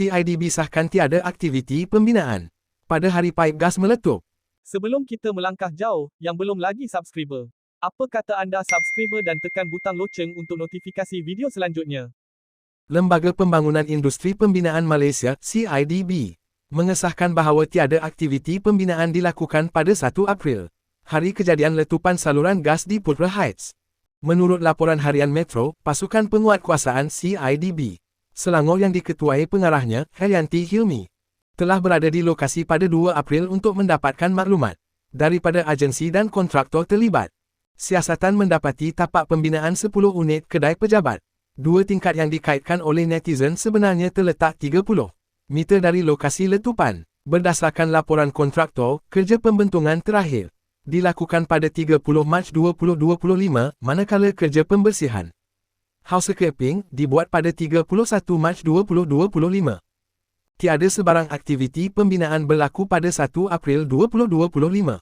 CIDB sahkan tiada aktiviti pembinaan. Pada hari paip gas meletup, Sebelum kita melangkah jauh, yang belum lagi subscriber. Apa kata anda subscriber dan tekan butang loceng untuk notifikasi video selanjutnya? Lembaga Pembangunan Industri Pembinaan Malaysia CIDB mengesahkan bahawa tiada aktiviti pembinaan dilakukan pada 1 April, hari kejadian letupan saluran gas di Putra Heights. Menurut laporan harian Metro, pasukan penguatkuasaan CIDB, Selangor yang diketuai pengarahnya, Haryanti Hilmi, telah berada di lokasi pada 2 April untuk mendapatkan maklumat daripada agensi dan kontraktor terlibat. Siasatan mendapati tapak pembinaan 10 unit kedai pejabat. Dua tingkat yang dikaitkan oleh netizen sebenarnya terletak 30 meter dari lokasi letupan. Berdasarkan laporan kontraktor, kerja pembentungan terakhir dilakukan pada 30 Mac 2025, manakala kerja pembersihan housekeeping dibuat pada 31 Mac 2025. Tiada sebarang aktiviti pembinaan berlaku pada 1 April 2025.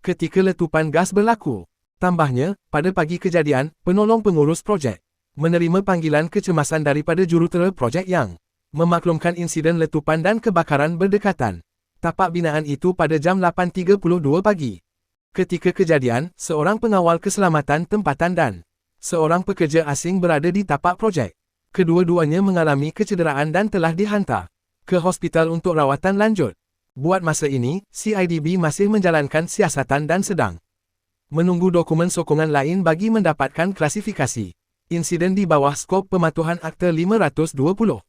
Ketika letupan gas berlaku, tambahnya, pada pagi kejadian, penolong pengurus projek menerima panggilan kecemasan daripada jurutera projek yang memaklumkan insiden letupan dan kebakaran berdekatan. Tapak binaan itu pada jam 8.32 pagi. Ketika kejadian, seorang pengawal keselamatan tempatan dan seorang pekerja asing berada di tapak projek. Kedua-duanya mengalami kecederaan dan telah dihantar ke hospital untuk rawatan lanjut. Buat masa ini, CIDB masih menjalankan siasatan dan sedang menunggu dokumen sokongan lain bagi mendapatkan klasifikasi insiden di bawah skop pematuhan Akta 520.